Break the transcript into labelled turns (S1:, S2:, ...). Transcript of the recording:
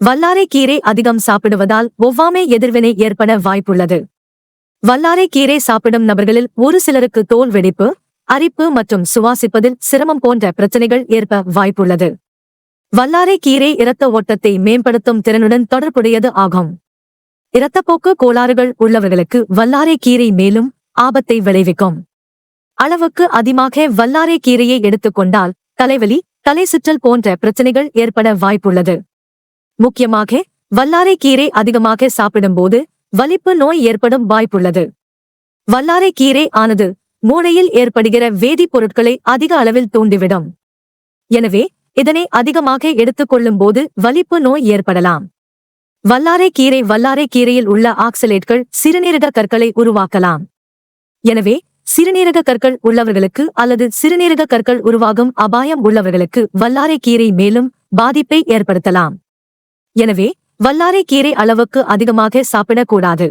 S1: வல்லாரை கீரை அதிகம் சாப்பிடுவதால் ஒவ்வாமை எதிர்வினை ஏற்பட வாய்ப்புள்ளது. வல்லாரை கீரை சாப்பிடும் நபர்களில் ஒரு சிலருக்கு தோல் வெடிப்பு அரிப்பு மற்றும் சுவாசிப்பதில் சிரமம் போன்ற பிரச்சனைகள் ஏற்ப வாய்ப்புள்ளது. வல்லாரை கீரை இரத்த ஓட்டத்தை மேம்படுத்தும் திறனுடன் தொடர்புடையது ஆகும். இரத்தப்போக்கு கோளாறுகள் உள்ளவர்களுக்கு வல்லாரை கீரை மேலும் ஆபத்தை விளைவிக்கும். அளவுக்கு அதிகமாக வல்லாரை கீரையை எடுத்துக்கொண்டால் தலைவலி தலை சுற்றல் போன்ற பிரச்சனைகள் ஏற்பட வாய்ப்புள்ளது. முக்கியமாக வல்லாரை கீரை அதிகமாக சாப்பிடும்போது வலிப்பு நோய் ஏற்படும் வாய்ப்புள்ளது. வல்லாரை கீரை ஆனது மூளையில் ஏற்படுகிற வேதிப்பொருட்களை அதிக அளவில் தூண்டிவிடும். எனவே இதனை அதிகமாக எடுத்துக்கொள்ளும் போது வலிப்பு நோய் ஏற்படலாம். வல்லாரை கீரை வல்லாரை கீரையில் உள்ள ஆக்சலேட்கள் சிறுநீரக கற்களை உருவாக்கலாம். எனவே சிறுநீரக கற்கள் உள்ளவர்களுக்கு அல்லது சிறுநீரக கற்கள் உருவாகும் அபாயம் உள்ளவர்களுக்கு வல்லாரை கீரை மேலும் பாதிப்பை ஏற்படுத்தலாம். எனவே வல்லாரை கீரை அளவுக்கு அதிகமாக சாப்பிடக்கூடாது.